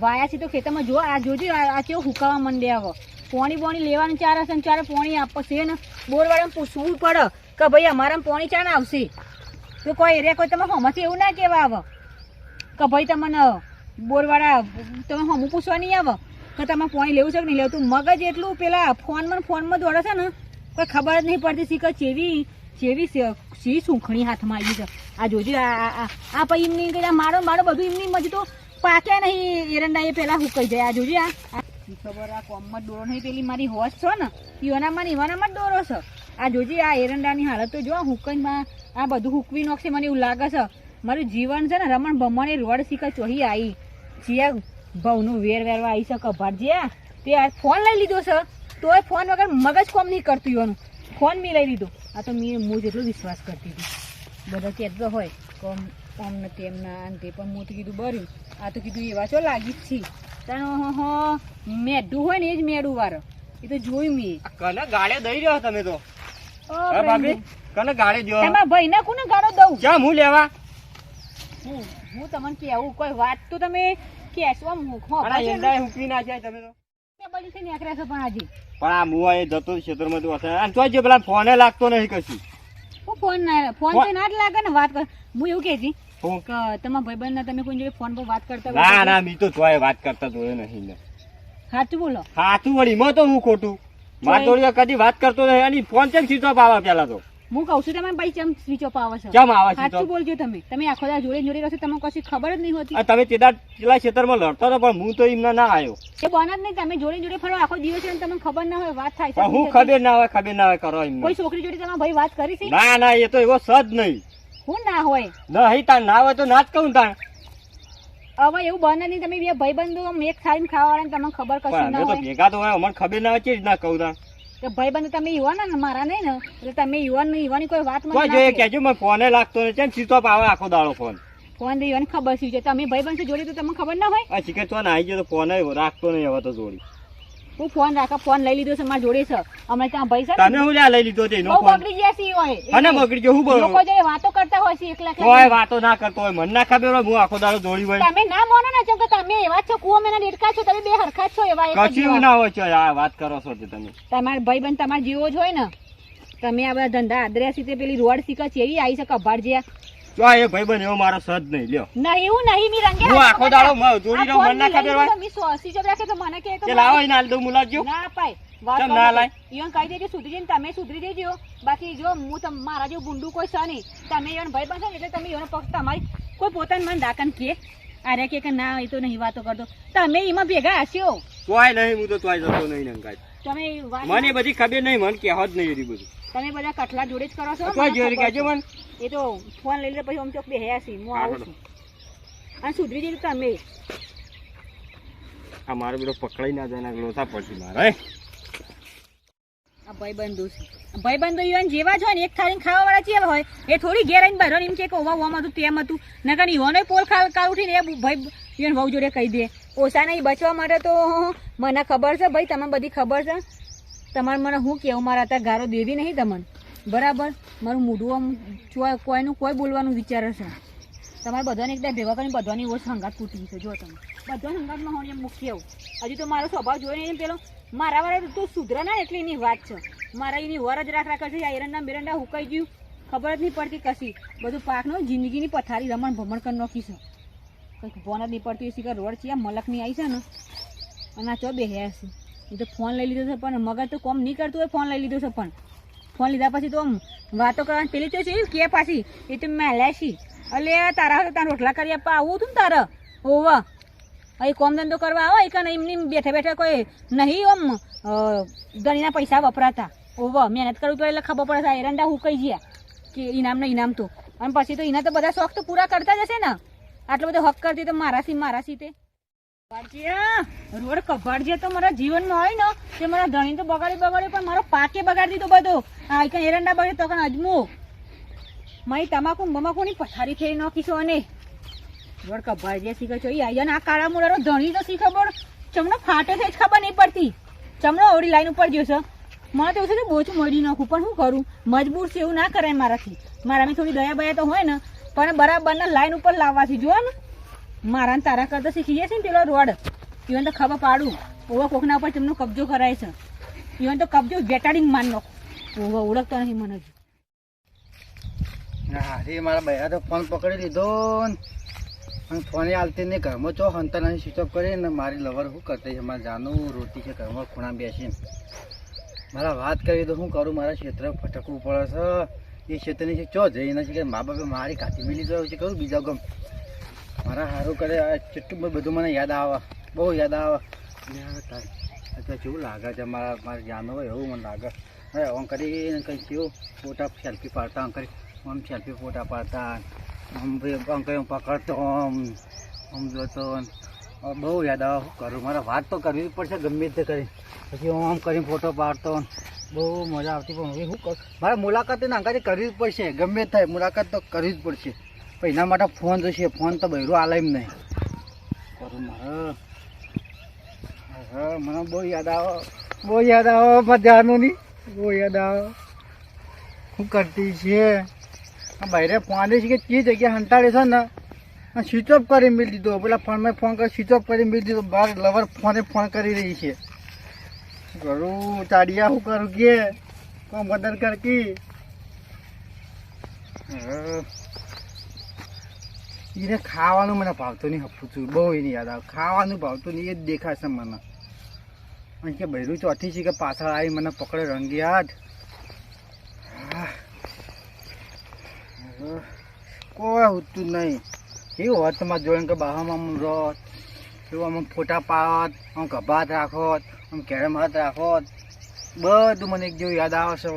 વાયા છે તો ખેતરમાં જો આ જોજો, આ કેવો કેવું હુકાવા મંડે હવે પોણી પોણી લેવાનું ચાર હશે ને ચારે પોણી આપશે ને. બોરવાળાને પૂછવું પડે કે ભાઈ અમારા પોણી ચાને આવશે? તો કોઈ એરિયા કોઈ તમે હમથી એવું ના કહેવા આવે. કે ભાઈ તમને બોરવાળા, તમે હમું પૂછવા નહીં આવે? કે તમે પોણી લેવું છે કે નહીં લેવું? મગજ એટલું પેલા ફોનમાં ફોનમાં દોડે છે ને, કોઈ ખબર જ નહીં પડતી શીખર ચેવી ચેવી સી સૂંખણી હાથમાં આવી છે. આ જોજો, આ આ- પછી એમની મારો મારો બધું એમની મજ તો પાક્યા નહીં એરંડા એ પેલા હુકાઈ જાય. આ જોજે, આ. ખબર આ કોમમાં દોરો નહીં, પેલી મારી હોશ છો ને, ઈવાનામાં ઈવાનામાં જ દોરો છે. આ જોજે, આ એરંડાની હાલત તો જો હુકઈમાં આ બધું હુકવી નાખશે મને એવું લાગે છે. મારું જીવન છે ને, રમણ ભમણ રોડ શીખા ચોહી આવી જીયા ભાવનું વેર વેરવા આવી છે કભાટ જ્યાં તે આ ફોન લઈ લીધો છે. તોય ફોન વગર મગજ કોમ નહીં કરતું એવાનું ફોન મેં લઈ લીધો. આ તો મેં હું જેટલો વિશ્વાસ કરતી હતી. બધા કહેતો હોય, કોમ કોમ ને એમના અંતે પણ હું કીધું બર્યું. આ તો કીધું એવા છો લાગી જ છી. તને હો મેડું હોય ને એ જ મેડું વારો. એ તો જોયું મેં. કને ગાળે દઈ રહ્યો તમે તો? ભાભી કને ગાળે દો તમારા ભાઈ ને કોને ગાળો દઉં? ક્યાં હું લેવા? હું હું તમને કેવું કોઈ વાત તો તમે કેસવા મુખો આના એંડાએ હુકવી નાખ્યા તમે તો. બળી છે નીકળ્યા છે પણ આજે. પણ આ મુવા એ જતો ક્ષેત્રમાં તો હશે. અને તોય જે પેલા ફોને લાગતો નહીં કશું. હું ફોન ના ફોન ના જ લાગે ને વાત કર હું એવું કહેતી તમારા ભાઈબંધ ના તમે કોઈ ફોન પર વાત કરતા ના ના મી તો તોય વાત કરતા જોયો નહીં ને. સાચું બોલો? સાચું વળી માં તો હું ખોટું? માર જોડે કદી વાત કરતો નહીં અને ફોન કેમ સ્વિચ ઓફ આવે પેલા તો? હું કહું છું તમે ભાઈ ચમ સ્વિચ ઓફ આવે છે? કેમ આવે સ્વિચ સાચું બોલજો તમે. તમે આખો જોડે જોડે રહેશો તમને કશી ખબર જ નહીં હોતી. તમે તેદાર પેલા ક્ષેત્રમાં લડતો હતો પણ હું તો એમના ના આવ્યો. એ બને જ નહીં તમે જોડે જોડે ફરો આખો દિવસ અને તમને ખબર ના હોય વાત થાય છે હું ખબર ના હોય ખબર ના હોય કરો કોઈ છોકરી જોડે તમારા ભાઈ વાત કરી છે? ના ના એ તો એવો સજ નહીં. હું ના હોય? નહીં તાણ ના હોય તો ના જ કહું તાણ. હવે એવું બને નહીં તમે બે ભાઈબંધો આમ એક થાળી ખાવા વાળા તમને ખબર કશું ના તો હોય. ભેગા તો હોય અમને ખબર ના હોય ચીજ ના કહું તાણ. કે ભાઈબંધ તમે યુવાન ને મારા નહીં ને? એટલે તમે યુવાન યુવાની કોઈ વાત મને જોઈએ કેજો મને ફોને લાગતો ને કેમ સ્વિચ આવે આખો દાડો ફોન? ફોન દે યુવાન ખબર શું છે તમે ભાઈબંધ જોડી તો તમને ખબર ના હોય? આ શીખર તો આવી ગયો તો ફોન રાખતો નહીં હવે તો જોડી. હું ફોન રાખા ફોન લઈ લીધો છે મારા જોડે છે. હમણાં ત્યાં ભાઈ છે તને હું લઈ લીધો છે એનો ફોન? બગડી ગયા સી હોય અને બગડી ગયો હું બોલો? લોકો જે વાતો કરતા હોય છે એકલા કોઈ હોય વાતો ના કરતો હોય મને ના ખબર હોય હું આખો દાડો દોડી હોય તમે ના મોનો ને કે તમે એવા છો કુવા મેના દેડકા છો તમે બે હરખા છો એવા કશું. ના હોય છે આ વાત કરો છો તમે. તમારા ભાઈબંધ તમારા જેવો જ હોય ને. તમે આ બધા ધંધા આદર્યા સીતે પેલી રોડ શીખા છે એવી આવી છે કભાડ જે તો એ ભાઈ બન એવો મારો સદ નહીં લ્યો. નહીં એવું નહીં મી રંગે હું આખો દાડો મ- જોડી આ મન ના ખબર હોય. મી સો- જબ રાખે તો મને કે કે લાવો એને હાલ દઉં મુલાવજો ના અપાય વાત ના લાય? ઈયોન કહી દેજો સુધરી જઈને તમે સુધરી દેજો. બાકી જો હું તમ મારા જો ગુંડુ કોઈ છે નહીં. તમે ઈયોન ભાઈ પાસે એટલે તમે ઈયોન પક્ષ તમારી કોઈ પોતાનું મન રાખન કે અરે કે કે ના એ તો નહીં વાતો કરતો. તમે એમાં ભેગા હસ્યો તોય નહીં હું તો તોય જતો નહીં નંગાય તમે મને બધી ખબર નહીં મન કહેવો જ નહીં એ બધું. તમે બધા કઠલા જોડે જ કરો છો? જોઈ. મને. એ તો ફોન લઈ લે પછી આમ ચોક બેહ્યા છે હું આવું છું. અને સુધરી જજો તમે. આ મારો બધો પકડાઈ ના જાય ને લોથા પડશે મારે આ ભાઈબંધો છે. ભાઈબંધો ઈવન જેવા જ હોય ને એક થાળી ખાવા વાળા જેવા હોય. એ થોડી ઘેર આવીને બહાર એમ કે કે ઓવા ઓવામાં હતું તેમ હતું. નકર ઈવોનો પોલ ખાલ કાલ ઉઠીને એ ભાઈ ઈવન વહુ જોડે કહી દે. ઓછા નહીં બચવા માટે તો મને ખબર છે ભાઈ તમને બધી ખબર છે? તમારે મને શું કહેવું? મારા અત્યારે ગારો દેવી નહીં તમને બરાબર? મારું મોઢું આમ કોઈનું કોઈ બોલવાનું વિચારે છે. તમારે બધાને એકદમ ભેગા કરીને બધાની ઓછ હંગાત તૂટી છે. જો તમે. બધા હંગાતમાં હું એમ મૂકી આવું. હજી તો મારો સ્વભાવ જોઈને પેલો. મારા વાળા તું સુધરે ના એટલે એની વાત છે. મારા એની વર જ રાખ રાખે છે આ એરંડા બેરંડા હુકાઈ ગયું. ખબર જ નહીં પડતી કશી. બધું પાકનો જિંદગીની પથારી રમણ ભમણ કરી નાખી છે. કંઈક ભોન જ નહીં પડતી. એ શીખર રોડ છે. મલકની આવી છે ને. અને આ ચો બે છે. એ તો ફોન લઈ લીધો છે પણ મગજ તો કોમ નહીં કરતું હોય ફોન લઈ લીધો છે પણ. ફોન લીધા પછી તો આમ વાતો કરવાની પેલી તો છે કે પાછી? એ તો મેં લેશી. અલે તારા તારા રોટલા કરી આપવા આવું હતું ને તારે? ઓવા. અહીં કોમ ધંધો કરવા આવે એ કને એમની બેઠા બેઠા કોઈ નહીં અ, ગણીના પૈસા વપરાતા. ઓવા મહેનત કરવી પડે એટલે ખબર પડે છે આ હું હુકાઈ ગયા કે ઇનામ ને ઇનામ તો. અને પછી તો એના તો બધા શોખ તો પૂરા કરતા જ હશે ને. આટલો બધો હક કરતી તો મારાથી મારાથી તે. રોડ કબાડજે તો મારા જીવનમાં હોય ને, તે મારા ધણી તો બગાડી બગાડી પણ મારો પાકે બગાડી દીધો બધો. એરંડા બગડે તો કણ અજમો. મારી તમાકુ બમાકુની પથારી થઈ નાખીશું અને. રોડ કબાડજે શીખે છો, ઈ આ કાળા મુડારો ધણી તો શીખે પણ ચમનો ફાટે થઈ જ ખબર નહીં પડતી. ચમનો ઓડી લાઈન ઉપર ગયો છે. મને તો એવું છે બોચું મળી નાખું, પણ શું કરું? મજબૂર છે એવું ના કરાય મારાથી. મારામાં થોડી દયા બયા તો હોય ને, પણ બરાબરના લાઈન ઉપર લાવવાથી જોવા ને. મારા ને તારા કરતા શીખી જશે ને પેલો રોડ? ઇવન તો ખબર પાડું. ઓવા કોકના ઉપર તેમનો કબજો કરાય છે. ઇવન તો કબજો બેટાડીને માન નાખો. ઓવા ઓળખતો નથી મને હજુ. હારી મારા બૈરા તો ફોન પકડી લીધો ન. અને ફોને હાલતી નહીં. ઘરમાં ચો હંતર નહીં સ્વિચ ઓફ કરીને મારી લવર શું કરતી છે? મારે જાનું રોટી છે ઘરમાં ખૂણા બેસીને. મારા વાત કરી તો શું કરું? મારા ક્ષેત્ર ફટકવું પડે છે. એ ક્ષેત્રની છે, ચો જઈ નથી કે મા બાપે મારી કાચી મિલી જોયું છે કરું બીજા ગમ મારા સારું કરે ચટ્ટું બધું મને યાદ આવે. બહુ યાદ આવે. અત્યારે કેવું લાગે છે મારા, મારે જાનું હોય એવું મને લાગે. હવે ઓમ કરીને કંઈ કેવું, ફોટા સેલ્ફી પાડતા આમ કરી આમ સેલ્ફી ફોટા પાડતા આમ આમ કંઈ પકડતો આમ આમ જોતો. બહુ યાદ આવે. શું કરું? મારે વાત તો કરવી પડશે ગમે તે કરી. પછી હું આમ કરીને ફોટો પાડતો. બહુ મજા આવતી. પણ હવે શું કરું? મારે મુલાકાત એના અંગાથી કરવી જ પડશે. ગમે થાય, મુલાકાત તો કરવી જ પડશે. પણ એના માટે ફોન જોશે ફોન તો બહેરું આલે એમ નહીં. કરું મારે. મને બહુ યાદ આવો. બહુ યાદ આવો મજાનું નહીં. બહુ યાદ આવો. શું કરતી છે? બહેરે ફોન છે કે તે જગ્યા હંતાડે છે ને? સ્વિચ ઓફ કરી મેળ દીધો. પેલા ફોનમાં ફોન કરી સ્વિચ ઓફ કરી મેળ દીધો. બાર લવર ફોને ફોન કરી રહી છે. કરું ચાડિયા શું કરું કે? કોઈ મદદ કરકી? હા. એને ખાવાનું મને ભાવતું નહીં હપું છું. બહુ એની યાદ આવે. ખાવાનું ભાવતું નહીં, એ જ દેખાશે મને. અને કે બૈરું ચોથી છે કે પાછળ આવી મને પકડે રંગી હાથ કોઈ હોતું નહીં. કેવું હોત તમારે જોઈને કે બહારમાં આમ રોત, કેવું આમ ફોટા પાડત આમ કબાત રાખોત, આમ કેરમ હાથ રાખોત. બધું મને એક જેવું યાદ આવે છે.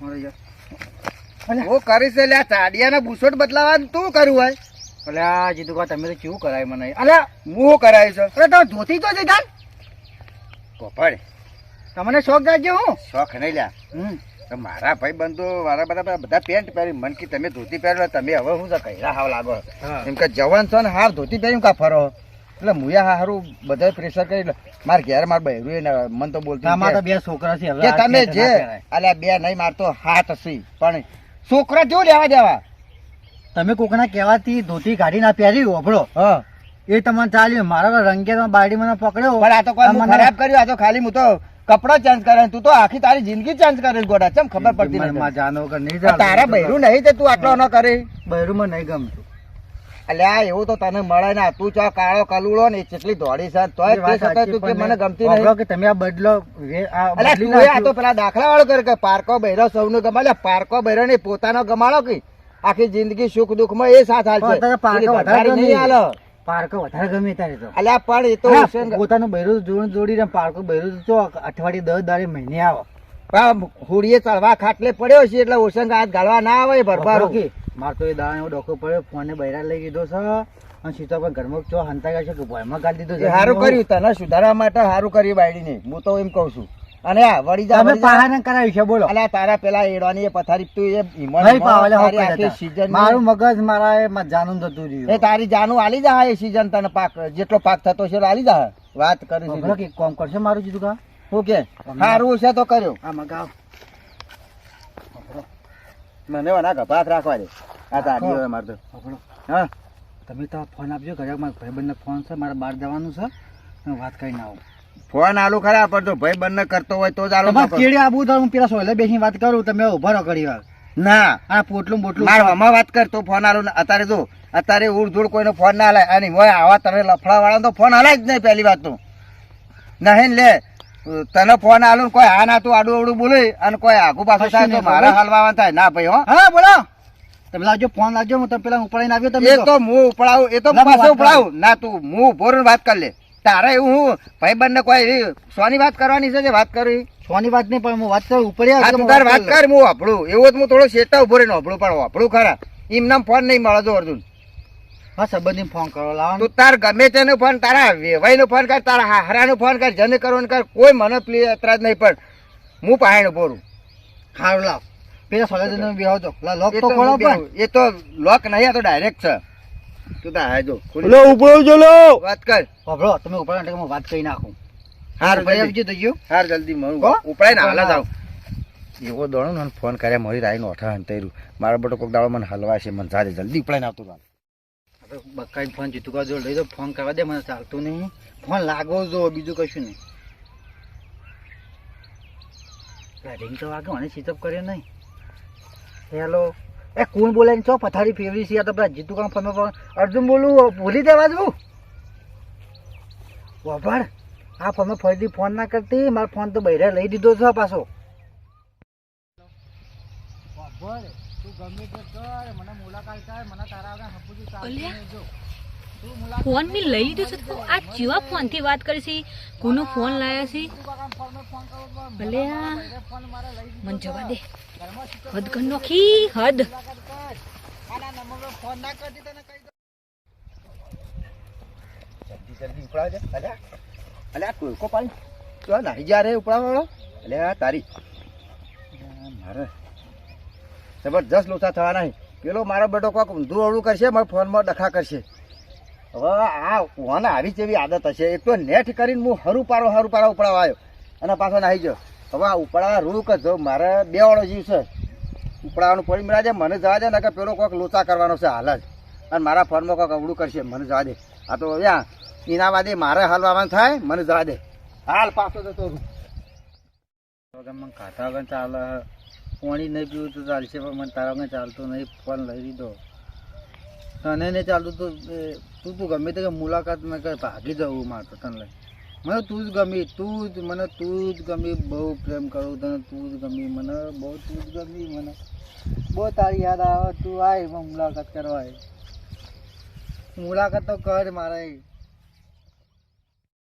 મારે યાર હું કરીશ એટલે આ બદલાવાનું તું કર્યું હોય? એટલે આ જીતું તમે તો કેવું કરાય મને? અલે હું કરાય છે. અરે તમે ધોતી તો ગાન તમને શોખ જાગ્યો હું? શોખ નહીં લ્યા. તો મારા ભાઈ બંધુ મારા બધા બધા પેન્ટ પહેરી મન કે તમે ધોતી પહેરો તમે હવે હું કહેરા કૈરા હાવ લાગો. એમ કે જવાન છો ને હાર ધોતી પહેર્યું કા ફરો? એટલે મુયા હારું બધા પ્રેશર કરી મારે ઘેર માર બહેરું એને મન તો બોલતું બે છોકરા છે તમે જે અલ્યા બે નહીં મારતો હાથ હસી પણ છોકરા કેવું લેવા દેવા? તમે કોકના કહેવાથી ધોતી કાઢી ના પહેરી ઓભળો હા. એ તમને ચાલ્યું. મારા રંગે બારડી મને પકડ્યો. પણ આ તો કોઈ ખરાબ કર્યું. આ તો ખાલી હું તો કપડા ચેન્જ કરે તું તો આખી તારી જિંદગી ચેન્જ કરે ગોડા. ચમ ખબર પડતી નહીં જાનો કે નહીં તારા બૈરું નહીં તે તું આટલો ન કરે. બૈરું મને નહીં ગમતું. અલ્યા એવું તો તને મળે ના તું ચો કાળો કલુડો ને એ કેટલી દોડી છે? તોય તે કે મને ગમતી નહીં. કે તમે આ બદલો અલ્યા તું આ તો પેલા દાખલા વાળો કર કે પારકો બહેરો સૌનું ગમાડે પારકો બહેરો ને પોતાનો ગમાડો કે? આખી જિંદગી સુખ દુઃખમાં એ સાથ હાલ છે પારકો વધારે નહીં ગમે. હાલો. પારકો વધારે ગમે તારે તો. અલ્યા પણ એ તો પોતાનું બૈરું જોડ જોડીને પારકો બૈરું તો અઠવાડિયે દસ દાડે મહિને આવે. હુડીએ ચડવા ખાટલે પડ્યો છે એટલે ઓસંગ હાથ ગાળવા ના આવે ભરભા કે. માર તો એ એવો ડોકો પડ્યો ફોને બૈરા લઈ દીધો છે. અને સીતા પણ ઘરમાં ચો હંતા ગયા છે કે ભોયમાં કાઢી દીધો સારું કર્યું તને સુધારવા માટે સારું કર્યું બાયડીને. હું તો એમ કઉ છું. અને વળી જા અમે. પહાને કરાવ્યું છે બોલો. અલ્યા તારા પેલા એડવાની એ પથારી તું એ નહીં પાવલે આખી દેતા. મારું મગજ મારા એ જાનું રહ્યું. એ તારી જાનું આલી જા એ સીઝન તને પાક જેટલો પાક થતો છે આલી જા. વાત કરી છે કે કામ કરશે મારું જીધું કા? ઓકે સારું છે તો કર્યો. આ મગાવ. મને વના ગભાત રાખવા દે. આ તારી હવે મારે હા? તમે તો ફોન આપજો ઘરે મારા ભાઈબંધને ફોન છે મારે બહાર જવાનું છે. હું વાત કરીને આવું. ફોન આલુ ખરા પણ તો ભાઈ બંને કરતો હોય તો જ આલુ કેડી આબુ તો હું પેલા સોયલે બેસી વાત કરું તમે ઊભા રહો ઘડી વાર. ના. આ પોટલું બોટલું માર વાત કર તો ફોન આલો અત્યારે જો અત્યારે ઉડધૂળ કોઈનો ફોન ના હાલે. અને હોય આવા તને લફડા વાળા તો ફોન હાલે જ નહીં પહેલી વાત તો. નહીં લે. તને ફોન આલુ ને કોઈ હા ના તું આડું અવડું બોલે અને કોઈ આગુ પાછું થાય તો મારા હાલવા થાય. ના ભાઈ હો. હા બોલો. તમે લાવજો ફોન લાવજો હું તમે પેલા ઉપડાઈને આવ્યો તમે એ તો. તો હું ઉપડાવું એ તો ના, પાછો ઉપડાવું. ના તું હું ઊભો રહીને વાત કરી લે. તારે એવું હું ભાઈ બંને કોઈ સોની વાત કરવાની છે જે વાત કરી? સોની વાત નહીં પણ હું વાત કરું ઉપર તું તાર વાત કર. હું વાપરું. એવું જ હું થોડો શેટા ઊભો રહીને વાપરું પણ વાપરું ખરા. એમ નામ ફોન નહીં મળે જો અર્જુન. હા સંબંધી ફોન કરો લાવો તું તાર ગમે તેનો ફોન તારા વેવાઈ નો ફોન કર તારા હારાનો ફોન કર જને કરવાનો કર કોઈ મને પ્લી એતરાજ નહીં પણ હું પાહેણ બોરું રહું સારું લાવ. પેલા સોલે જઈને બેહો તો. લોક એ તો તો ખોલો પણ. એ તો લોક નહીં આ તો ડાયરેક્ટ છે. તું તાર હાય જો ખોલી. લો ઉપડો ચલો વાત કર. તમે ઉપર એટલે હું વાત કરી નાખું. હાર ભાઈ ગયો. હાર જલ્દી મળું. ઉપડાય ને હાલ એવો ને ફોન કર્યા મરી રાઈ નો અઠા હંતાઈ મારા બટો કોક દાડો મને હલવા છે મને જાજે જલ્દી ઉપડાઈને આવતો રહો. ફોન જીતું જોડે લઈ દો ફોન કરવા દે, મને ચાલતું નહીં. ફોન લાગો જો બીજું કશું નહીં. રિંગ તો વાગે, મને ઓફ કર્યો નહીં. હેલો. એ કોણ બોલે છો પથારી ફેરવી છે તો પેલા જીતુ કામ ફોન અર્જુન બોલું ભૂલી દેવા જવું વભાડ, આ ફોનમાં ફરીથી ફોન ના કરતી, મારો ફોન તો બહેરા લઈ દીધો છે પાછો. તું ગમે તે કર મને મુલાકાત કર મને તારા આગળ હપુજી અલ્યા. જો. ફોન મેં લઈ લીધો છે. તો આ કેવા ફોનથી વાત કરી છે કોનો ફોન લાયા છે? ભલે મન જવા દે. હદ કર. નોખી હદ જલ્દી જલ્દી ઉપડાવજે. અલ્યા. અલ્યા કોઈકો પાણી. તું નાહી જા રે ઉપડાવવાળો. અલ્યા તારી. આ મારે જબરજસ્ત લોચા થવા નહીં. પેલો મારો બેટો કોક ઊંધું અવળું કરશે, મારા ફોનમાં ડખા કરશે. હવે આ ફોન આવી જેવી આદત હશે. એક તો નેટ કરીને હું હરું પારો હરું પારો ઉપડાવવા આવ્યો. અને પાછો નાહી ગયો. હવે આ ઉપડાવા રૂક જ જો મારે બે વાળો જીવ છે, ઉપડાવાનું પડી મળ્યા છે મને જવા દે ને કે પેલો કોઈક લોચા કરવાનો છે હાલ જ. અને મારા ફોનમાં કોઈક અવળું કરશે, મને જવા દે. આ તો યા એના બાદ મારે હાલવાનું થાય, મને જવા દે. હાલ પાછો જતો રહું. મને ખાતા વગર ચાલે પાણી નહીં પીવું તો ચાલશે, પણ મને તારા વગર ચાલતું નહીં, ફોન લઈ લીધો. તને નહીં ચાલતું તો તું તું ગમે તે મુલાકાત મેં કઈ ભાગી જવું મારે તને લઈ. મને તું જ ગમી, તું જ, મને તું જ ગમી, બહુ પ્રેમ કરું તને, તું જ ગમી, મને બહુ તું જ ગમી, મને બહુ તારી યાદ આવે, તું આય મુલાકાત કરવા મુલાકાત તો કર મારે.